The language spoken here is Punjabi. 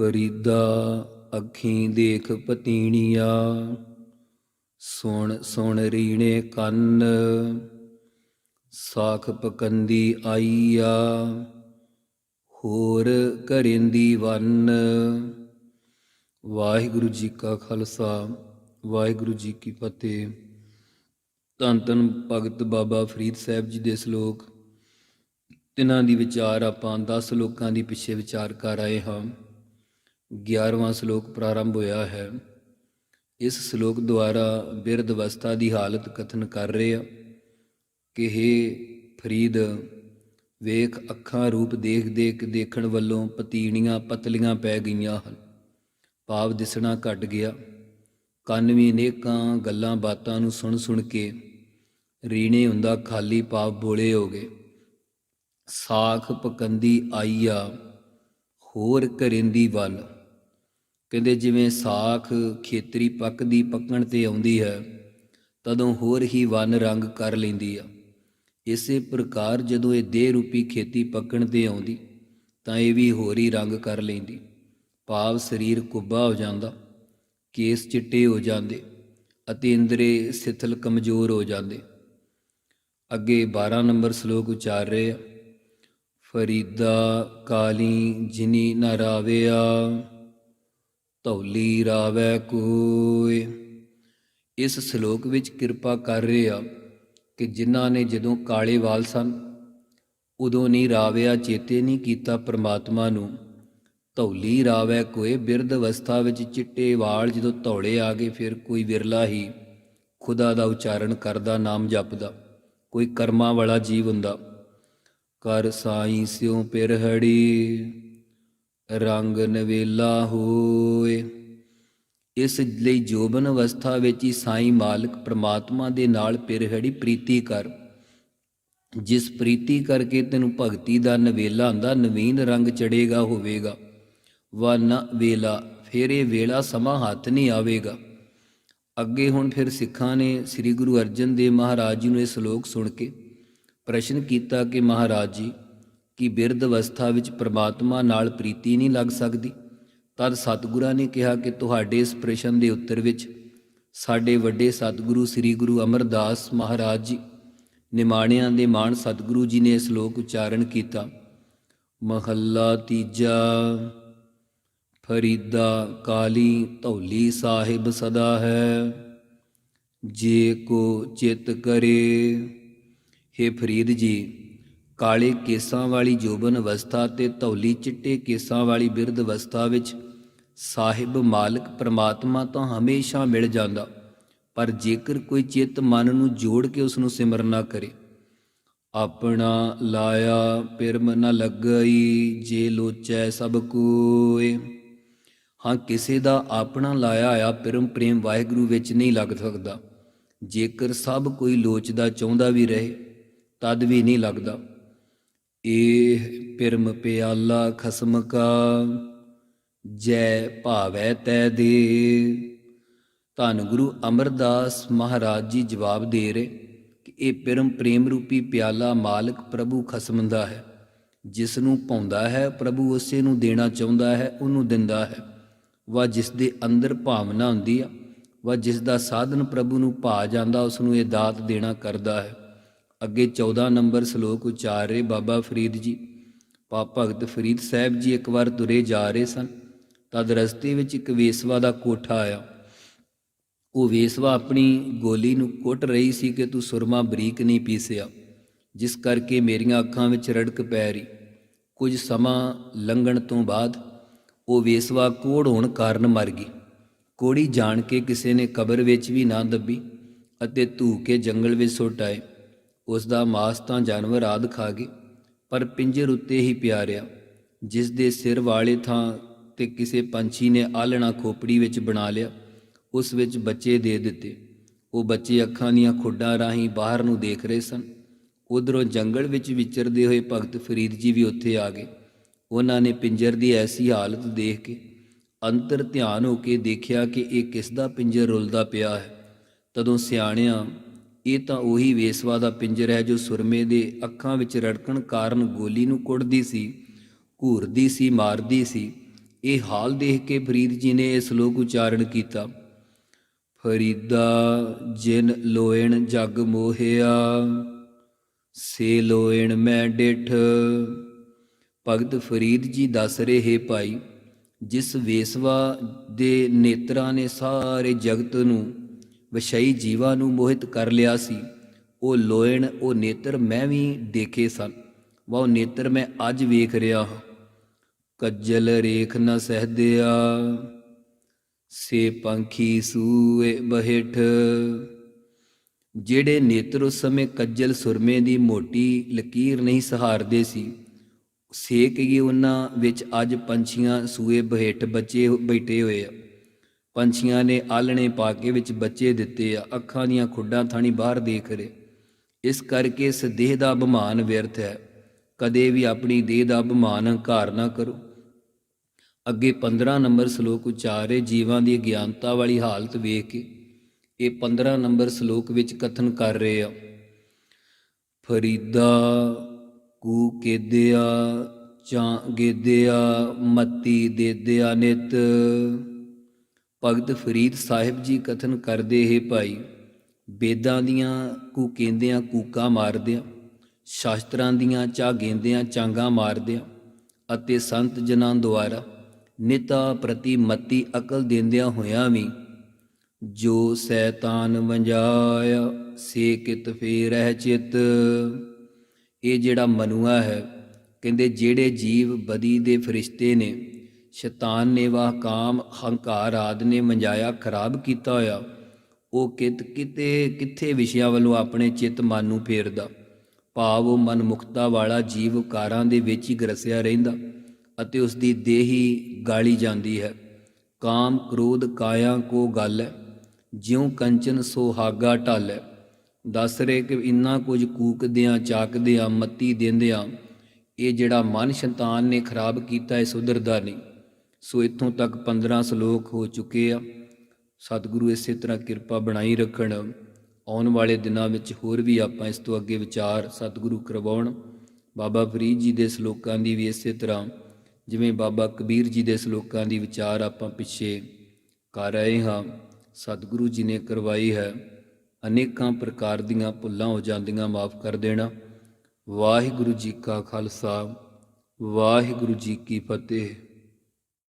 ਫਰੀਦਾ ਅੱਖੀਂ ਦੇਖ ਪਤੀਣੀਆ, ਸੁਣ ਸੁਣ ਰੀਣੇ ਕੰਨ, ਸਾਖ ਪਕੰਦੀ ਆਈਆ, ਹੋਰ ਕਰਿੰਦੀ ਵੰਨ। ਵਾਹਿਗੁਰੂ ਜੀ ਕਾ ਖਾਲਸਾ, ਵਾਹਿਗੁਰੂ ਜੀ ਕੀ ਫਤਿਹ। ਧੰਨ ਧੰਨ ਭਗਤ ਬਾਬਾ ਫਰੀਦ ਸਾਹਿਬ ਜੀ ਦੇ ਸ਼ਲੋਕ। ਤਿਨਾਂ ਦੀ ਵਿਚਾਰ ਆਪਾਂ 10 ਲੋਕਾਂ ਦੀ ਪਿੱਛੇ ਵਿਚਾਰ ਕਰ ਆਏ ਹਾਂ। 11ਵਾਂ ਸ਼ਲੋਕ ਪ੍ਰਾਰੰਭ ਹੋਇਆ ਹੈ। ਇਸ ਸ਼ਲੋਕ ਦੁਆਰਾ ਬਿਰਧ ਅਵਸਥਾ ਦੀ ਹਾਲਤ ਕਥਨ ਕਰ ਰਹੇ ਆ ਕਿ हे ਫਰੀਦ, ਵੇਖ ਅੱਖਾਂ ਰੂਪ ਦੇਖ ਦੇਖ ਦੇਖਣ ਵੱਲੋਂ ਪਤੀਣੀਆਂ ਪਤਲੀਆਂ ਪੈ ਗਈਆਂ ਹਨ। ਭਾਵ ਦਿਸਣਾ ਘਟ ਗਿਆ। ਕੰਨ ਵੀ ਅਨੇਕਾਂ ਗੱਲਾਂ ਬਾਤਾਂ ਨੂੰ ਸੁਣ ਸੁਣ ਕੇ ਰੀਣੇ ਹੁੰਦਾ ਖਾਲੀ ਭਾਵ ਬੋਲੇ ਹੋ ਗਏ। ਸਾਖ ਪਕੰਦੀ ਆਈਆ ਹੋਰ ਕਰਿੰਦੀ ਵੱਲ। ਕਹਿੰਦੇ ਜਿਵੇਂ ਸਾਖ ਖੇਤਰੀ ਪੱਕ ਦੀ ਪੱਕਣ ਤੇ ਆਉਂਦੀ ਹੈ, ਤਦੋਂ ਹੋਰ ਹੀ ਵਨ ਰੰਗ ਕਰ ਲੈਂਦੀ ਆ। ਇਸੇ ਪ੍ਰਕਾਰ ਜਦੋਂ ਇਹ ਦੇਹ ਰੂਪੀ ਖੇਤੀ ਪੱਕਣ ਤੇ ਆਉਂਦੀ, ਤਾਂ ਇਹ ਵੀ ਹੋਰ ਹੀ ਰੰਗ ਕਰ ਲੈਂਦੀ। ਭਾਵ ਸਰੀਰ ਕੁੱਬਾ ਹੋ ਜਾਂਦਾ, ਕੇਸ ਚਿੱਟੇ ਹੋ ਜਾਂਦੇ ਅਤੇ ਇੰਦਰੇ ਸਿਥਲ ਕਮਜ਼ੋਰ ਹੋ ਜਾਂਦੇ। ਅੱਗੇ 12 ਨੰਬਰ ਸ਼ਲੋਕ ਉਚਾਰ ਰਹੇ ਆ, ਫਰੀਦਾ ਕਾਲੀ ਜਿਨੀ ਨ ਰਾਵਿਆ ਧੌਲੀ ਰਾਵੈ ਕੋਇ ਇਸ ਸ਼ਲੋਕ ਵਿੱਚ ਕਿਰਪਾ ਕਰ ਰਹੇ ਆ ਕਿ ਜਿਨ੍ਹਾਂ ਨੇ ਜਦੋਂ ਕਾਲੇ ਵਾਲ ਸਨ, ਉਦੋਂ ਨਹੀਂ ਰਾਵਿਆ ਚੇਤੇ ਨਹੀਂ ਕੀਤਾ ਪ੍ਰਮਾਤਮਾ ਨੂੰ। ਧੌਲੀ ਰਾਵੈ ਕੋਏ ਬਿਰਧ ਅਵਸਥਾ ਵਿੱਚ ਚਿੱਟੇ ਵਾਲ ਜਦੋਂ ਧੌਲੇ ਆ ਗਏ, ਫਿਰ ਕੋਈ ਵਿਰਲਾ ਹੀ ਖੁਦਾ ਦਾ ਉਚਾਰਨ ਕਰਦਾ, ਨਾਮ ਜਪਦਾ, ਕੋਈ ਕਰਮਾਂ ਵਾਲਾ ਜੀਵ ਹੁੰਦਾ। ਕਰ ਸਾਈ ਸਿਉ ਪਿਰਹੜੀ ਰੰਗ ਨਵੇਲਾ ਹੋਏ। ਇਸ ਲਈ ਜੋਬਨ ਅਵਸਥਾ ਵਿੱਚ ਹੀ ਸਾਈਂ ਮਾਲਕ ਪ੍ਰਮਾਤਮਾ ਦੇ ਨਾਲ ਪਿਰਹੜੀ ਪ੍ਰੀਤੀ ਕਰ। ਜਿਸ ਪ੍ਰੀਤੀ ਕਰਕੇ ਤੈਨੂੰ ਭਗਤੀ ਦਾ ਨਵੇਲਾ ਹੁੰਦਾ ਨਵੀਨ ਰੰਗ ਚੜੇਗਾ ਹੋਵੇਗਾ। ਵਾ ਨ ਵੇਲਾ, ਫਿਰ ਇਹ ਵੇਲਾ ਸਮਾਂ ਹੱਥ ਨਹੀਂ ਆਵੇਗਾ। ਅੱਗੇ ਹੁਣ ਫਿਰ ਸਿੱਖਾਂ ਨੇ ਸ੍ਰੀ ਗੁਰੂ ਅਰਜਨ ਦੇਵ ਮਹਾਰਾਜ ਜੀ ਨੂੰ ਇਹ ਸ਼ਲੋਕ ਸੁਣ ਕੇ ਪ੍ਰਸ਼ਨ ਕੀਤਾ ਕਿ ਮਹਾਰਾਜ ਜੀ ਕਿ ਬਿਰਧ ਅਵਸਥਾ ਵਿੱਚ ਪ੍ਰਮਾਤਮਾ ਨਾਲ ਪ੍ਰੀਤੀ ਨਹੀਂ ਲੱਗ ਸਕਦੀ। ਤਦ ਸਤਿਗੁਰਾਂ ਨੇ ਕਿਹਾ ਕਿ ਤੁਹਾਡੇ ਇਸ ਪ੍ਰਸ਼ਨ ਦੇ ਉੱਤਰ ਵਿੱਚ ਸਾਡੇ ਵੱਡੇ ਸਤਿਗੁਰੂ ਸ੍ਰੀ ਗੁਰੂ ਅਮਰਦਾਸ ਮਹਾਰਾਜ ਜੀ, ਨਿਮਾਣਿਆਂ ਦੇ ਮਾਣ ਸਤਿਗੁਰੂ ਜੀ ਨੇ ਸ਼ਲੋਕ ਉਚਾਰਨ ਕੀਤਾ। ਮਹੱਲਾ ਤੀਜਾ, ਫਰੀਦਾ ਕਾਲੀ ਧੌਲੀ ਸਾਹਿਬ ਸਦਾ ਹੈ, ਜੇ ਕੋ ਚਿਤ ਕਰੇ। हे ਫਰੀਦ ਜੀ ਕਾਲੇ ਕੇਸਾਂ ਵਾਲੀ ਜੋਬਨ ਅਵਸਥਾ ਤੇ ਧੌਲੀ ਚਿੱਟੇ ਕੇਸਾਂ ਵਾਲੀ ਬਿਰਧ ਅਵਸਥਾ ਵਿੱਚ ਸਾਹਿਬ ਮਾਲਕ ਪ੍ਰਮਾਤਮਾ ਤਾਂ ਹਮੇਸ਼ਾ ਮਿਲ ਜਾਂਦਾ, ਪਰ ਜੇਕਰ ਕੋਈ ਚਿੱਤ ਮਨ ਨੂੰ ਜੋੜ ਕੇ ਉਸ ਨੂੰ ਨਾ ਕਰੇ, ਆਪਣਾ ਲਾਇਆ ਪਿਰਮ ਨ ਲੱਗਈ ਜੇ ਲੋਚੈ ਸਭ ਕੋਏ। ਹਾਂ, ਕਿਸੇ ਦਾ ਆਪਣਾ ਲਾਇਆ ਆ ਪਿਰਮ ਪ੍ਰੇਮ ਵਾਹਿਗੁਰੂ ਵਿੱਚ ਨਹੀਂ ਲੱਗ ਸਕਦਾ, ਜੇਕਰ ਸਭ ਕੋਈ ਲੋਚਦਾ ਚਾਹੁੰਦਾ ਵੀ ਰਹੇ, ਤਦ ਵੀ ਨਹੀਂ ਲੱਗਦਾ। ਇਹ ਪਿਰਮ ਪਿਆਲਾ ਖਸਮ ਕਾ, ਜੈ ਭਾਵੈ ਤੈ ਦੇ। ਧੰਨ ਗੁਰੂ ਅਮਰਦਾਸ ਮਹਾਰਾਜ ਜੀ ਜਵਾਬ ਦੇ ਰਹੇ ਕਿ ਇਹ ਪਿਰਮ ਪ੍ਰੇਮ ਰੂਪੀ ਪਿਆਲਾ ਮਾਲਕ ਪ੍ਰਭੂ ਖਸਮ ਦਾ ਹੈ। ਜਿਸ ਨੂੰ ਪਾਉਂਦਾ ਹੈ, ਪ੍ਰਭੂ ਉਸੇ ਨੂੰ ਦੇਣਾ ਚਾਹੁੰਦਾ ਹੈ, ਉਹਨੂੰ ਦਿੰਦਾ ਹੈ। ਵਾ ਜਿਸ ਦੇ ਅੰਦਰ ਭਾਵਨਾ ਹੁੰਦੀ ਆ, ਵਾ ਜਿਸ ਦਾ ਸਾਧਨ ਪ੍ਰਭੂ ਨੂੰ ਭਾ ਜਾਂਦਾ, ਉਸ ਨੂੰ ਇਹ ਦਾਤ ਦੇਣਾ ਕਰਦਾ ਹੈ। ਅੱਗੇ 14 ਨੰਬਰ ਸ਼ਲੋਕ ਉਚਾਰ ਰਹੇ, ਬਾਬਾ ਫਰੀਦ ਜੀ। ਪਾ ਭਗਤ ਫਰੀਦ ਸਾਹਿਬ ਜੀ ਇੱਕ ਵਾਰ ਤੁਰੇ ਜਾ ਰਹੇ ਸਨ। ਤਦ ਰਸਤੇ ਵਿੱਚ ਇੱਕ ਵੇਸਵਾ ਦਾ ਕੋਠਾ ਆਇਆ। ਉਹ ਵੇਸਵਾ ਆਪਣੀ ਗੋਲੀ ਨੂੰ ਕੁੱਟ ਰਹੀ ਸੀ ਕਿ ਤੂੰ ਸੁਰਮਾ ਬਰੀਕ ਨਹੀਂ ਪੀਸਿਆ, ਜਿਸ ਕਰਕੇ ਮੇਰੀਆਂ ਅੱਖਾਂ ਵਿੱਚ ਰੜਕ ਪੈ ਰਹੀ। ਕੁਝ ਸਮਾਂ ਲੰਘਣ ਤੋਂ ਬਾਅਦ ਉਹ ਵੇਸਵਾ ਕੋੜ ਹੋਣ ਕਾਰਨ ਮਰ ਗਈ। ਕੋੜੀ ਜਾਣ ਕੇ ਕਿਸੇ ਨੇ ਕਬਰ ਵਿੱਚ ਵੀ ਨਾ ਦੱਬੀ ਅਤੇ ਧੂ ਕੇ ਜੰਗਲ ਵਿੱਚ ਸੁੱਟ ਆਏ। ਉਸ ਦਾ ਮਾਸ ਤਾਂ ਜਾਨਵਰ ਆਦ ਖਾ ਗਏ, ਪਰ ਪਿੰਜਰ ਉੱਤੇ ਹੀ ਪਿਆ ਰਿਹਾ ਜਿਸ ਦੇ ਸਿਰ ਵਾਲੇ ਥਾਂ ਤੇ ਕਿਸੇ ਪੰਛੀ ਨੇ ਆਲਣਾ ਖੋਪੜੀ ਵਿੱਚ ਬਣਾ ਲਿਆ, ਉਸ ਵਿੱਚ ਬੱਚੇ ਦੇ ਦਿੱਤੇ। ਉਹ ਬੱਚੇ ਅੱਖਾਂ ਦੀਆਂ ਖੁੱਡਾਂ ਰਾਹੀਂ ਬਾਹਰ ਨੂੰ ਦੇਖ ਰਹੇ ਸਨ। ਉਧਰੋਂ ਜੰਗਲ ਵਿੱਚ ਵਿਚਰਦੇ ਹੋਏ ਭਗਤ ਫਰੀਦ ਜੀ ਵੀ ਉੱਥੇ ਆ ਗਏ। ਉਹਨਾਂ ਨੇ ਪਿੰਜਰ ਦੀ ਐਸੀ ਹਾਲਤ ਦੇਖ ਕੇ ਅੰਤਰ ਧਿਆਨ ਹੋ ਕੇ ਦੇਖਿਆ ਕਿ ਇਹ ਕਿਸ ਦਾ ਪਿੰਜਰ ਰੁਲਦਾ ਪਿਆ ਹੈ। ਤਦੋਂ ਸਿਆਣਿਆਂ ਇਹ ਤਾਂ ਉਹੀ ਵੇਸਵਾ ਦਾ ਪਿੰਜਰ ਹੈ ਜੋ ਸੁਰਮੇ ਦੇ ਅੱਖਾਂ ਵਿੱਚ ਰੜਕਣ ਕਾਰਨ ਗੋਲੀ ਨੂੰ ਕੁੱਟਦੀ ਸੀ, ਘੂਰਦੀ ਸੀ, ਮਾਰਦੀ ਸੀ। ਇਹ ਹਾਲ ਦੇਖ ਕੇ ਫਰੀਦ ਜੀ ਨੇ ਇਹ ਸ਼ਲੋਕ ਉਚਾਰਨ ਕੀਤਾ। ਫਰੀਦਾ ਜਿਨ ਲੋਇਣ ਜਗ ਮੋਹਿਆ, ਸੇ ਲੋਇਣ ਮੈਂ ਡਿਠ। ਭਗਤ ਫਰੀਦ ਜੀ ਦੱਸ ਰਹੇ ਭਾਈ, ਜਿਸ ਵੇਸਵਾ ਦੇ ਨੇਤਰਾਂ ਨੇ ਸਾਰੇ ਜਗਤ ਨੂੰ ਵਿਸ਼ਈ ਜੀਵਾਂ ਨੂੰ ਮੋਹਿਤ ਕਰ ਲਿਆ ਸੀ। ਉਹ ਲੋਇਣ, ਉਹ ਨੇਤਰ ਮੈਂ ਵੀ ਦੇਖੇ ਸਨ। ਵਾ ਨੇਤਰ ਮੈਂ ਅੱਜ ਵੇਖ ਰਿਹਾ ਹਾਂ। ਕੱਜਲ ਰੇਖ ਨ ਸਹਦਿਆ, ਸੇ ਪੰਖੀ ਸੂਏ ਬਹਿਠ। ਜਿਹੜੇ ਨੇਤਰ ਉਸ ਸਮੇਂ ਕੱਜਲ ਸੁਰਮੇ ਦੀ ਮੋਟੀ ਲਕੀਰ ਨਹੀਂ ਸਹਾਰਦੇ ਸੀ, ਸੇਕ ਹੀ ਉਹਨਾਂ ਵਿੱਚ ਅੱਜ ਪੰਛੀਆਂ ਸੂਏ ਬਹਿਠ ਬੱਚੇ ਬੈਠੇ ਹੋਏ ਆ। ਪੰਛੀਆਂ ਨੇ ਆਲਣੇ ਪਾ ਕੇ ਵਿੱਚ ਬੱਚੇ ਦਿੱਤੇ ਆ, ਅੱਖਾਂ ਦੀਆਂ ਖੁੱਡਾਂ ਥਾਣੀ ਬਾਹਰ ਦੇਖ ਰਹੇ। ਇਸ ਕਰਕੇ ਇਸ ਦੇਹ ਦਾ ਅਭਿਮਾਨ ਵਿਅਰਥ ਹੈ। ਕਦੇ ਵੀ ਆਪਣੀ ਦੇਹ ਦਾ ਅਭਿਮਾਨ ਹੰਕਾਰ ਨਾ ਕਰੋ। ਅੱਗੇ 15 ਨੰਬਰ ਸ਼ਲੋਕ ਉਚਾਰੇ ਜੀਵਾਂ ਦੀ ਗਿਆਨਤਾ ਵਾਲੀ ਹਾਲਤ ਵੇਖ ਕੇ ਇਹ 15 ਨੰਬਰ ਸ਼ਲੋਕ ਵਿੱਚ ਕਥਨ ਕਰ ਰਹੇ ਆ। ਫਰੀਦਾ ਕੂ ਕੇਦਿਆ, ਚਾਂ ਗੇਦਿਆ, ਮਤੀ ਦੇਦਿਆ ਨਿਤ। ਭਗਤ ਫਰੀਦ ਸਾਹਿਬ ਜੀ ਕਥਨ ਕਰਦੇ ਹੈ ਭਾਈ, ਵੇਦਾਂ ਦੀਆਂ ਕੂ ਕਹਿੰਦਿਆਂ ਕੂਕਾਂ ਮਾਰਦਿਆਂ, ਸ਼ਾਸਤਰਾਂ ਦੀਆਂ ਚਾ ਗੇਂਦਿਆਂ ਚਾਂਗਾ ਮਾਰਦਿਆਂ ਅਤੇ ਸੰਤ ਜਨਾਂ ਦੁਆਰਾ ਨਿਤਾ ਪ੍ਰਤੀ ਮਤੀ ਅਕਲ ਦਿੰਦਿਆਂ ਹੋਇਆਂ ਵੀ ਜੋ ਸੈਤਾਨ ਵੰਜਾਇਆ, ਸੇ ਕਿਤ ਫੇਰਹਿ ਚਿਤ। ਇਹ ਜਿਹੜਾ ਮਨੁਆ ਹੈ, ਕਹਿੰਦੇ ਜਿਹੜੇ ਜੀਵ ਬਦੀ ਦੇ ਫਰਿਸ਼ਤੇ ਨੇ ਸ਼ੈਤਾਨ ਨੇ ਵਾਹ ਕਾਮ ਹੰਕਾਰ ਆਦ ਨੇ ਮੰਜਾਇਆ ਖਰਾਬ ਕੀਤਾ ਹੋਇਆ। ਉਹ ਕਿਤ ਕਿਤੇ ਕਿੱਥੇ ਵਿਸ਼ਿਆਂ ਵੱਲੋਂ ਆਪਣੇ ਚਿੱਤ ਮਨ ਨੂੰ ਫੇਰਦਾ। ਭਾਵ ਉਹ ਮਨ ਮੁਕਤਾ ਵਾਲਾ ਜੀਵ ਕਾਰਾਂ ਦੇ ਵਿੱਚ ਹੀ ਗਰਸਿਆ ਰਹਿੰਦਾ ਅਤੇ ਉਸ ਦੀ ਦੇਹੀ ਗਾਲੀ ਜਾਂਦੀ ਹੈ। ਕਾਮ, ਕ੍ਰੋਧ, ਕਾਇਆ ਕੋ ਗੱਲ ਹੈ। ਜਿਉ ਕੰਚਨ ਸੋਹਾਗਾ ਢਲ ਹੈ। ਦੱਸ ਰਹੇ ਕਿ ਇੰਨਾ ਕੁਝ ਕੂਕਦਿਆਂ, ਚਾਕਦਿਆਂ, ਮੱਤੀ ਦਿੰਦਿਆਂ ਇਹ ਜਿਹੜਾ ਮਨ ਸ਼ੈਤਾਨ ਨੇ ਖਰਾਬ ਕੀਤਾ ਹੈ ਸੁਧਰਦਾ ਨਹੀਂ। ਸੋ ਇੱਥੋਂ ਤੱਕ 15 ਸ਼ਲੋਕ ਹੋ ਚੁੱਕੇ ਆ। ਸਤਿਗੁਰੂ ਇਸੇ ਤਰ੍ਹਾਂ ਕਿਰਪਾ ਬਣਾਈ ਰੱਖਣ। ਆਉਣ ਵਾਲੇ ਦਿਨਾਂ ਵਿੱਚ ਹੋਰ ਵੀ ਆਪਾਂ ਇਸ ਤੋਂ ਅੱਗੇ ਵਿਚਾਰ ਸਤਿਗੁਰੂ ਕਰਵਾਉਣ। ਬਾਬਾ ਫਰੀਦ ਜੀ ਦੇ ਸ਼ਲੋਕਾਂ ਦੀ ਵੀ ਇਸੇ ਤਰ੍ਹਾਂ, ਜਿਵੇਂ ਬਾਬਾ ਕਬੀਰ ਜੀ ਦੇ ਸ਼ਲੋਕਾਂ ਦੀ ਵਿਚਾਰ ਆਪਾਂ ਪਿੱਛੇ ਕਰ ਰਹੇ ਹਾਂ। ਸਤਿਗੁਰੂ ਜੀ ਨੇ ਕਰਵਾਈ ਹੈ, ਅਨੇਕਾਂ ਪ੍ਰਕਾਰ ਦੀਆਂ ਭੁੱਲਾਂ ਹੋ ਜਾਂਦੀਆਂ ਮਾਫ ਕਰ ਦੇਣਾ। ਵਾਹਿਗੁਰੂ ਜੀ ਕਾ ਖਾਲਸਾ, ਵਾਹਿਗੁਰੂ ਜੀ ਕੀ ਫਤਿਹ।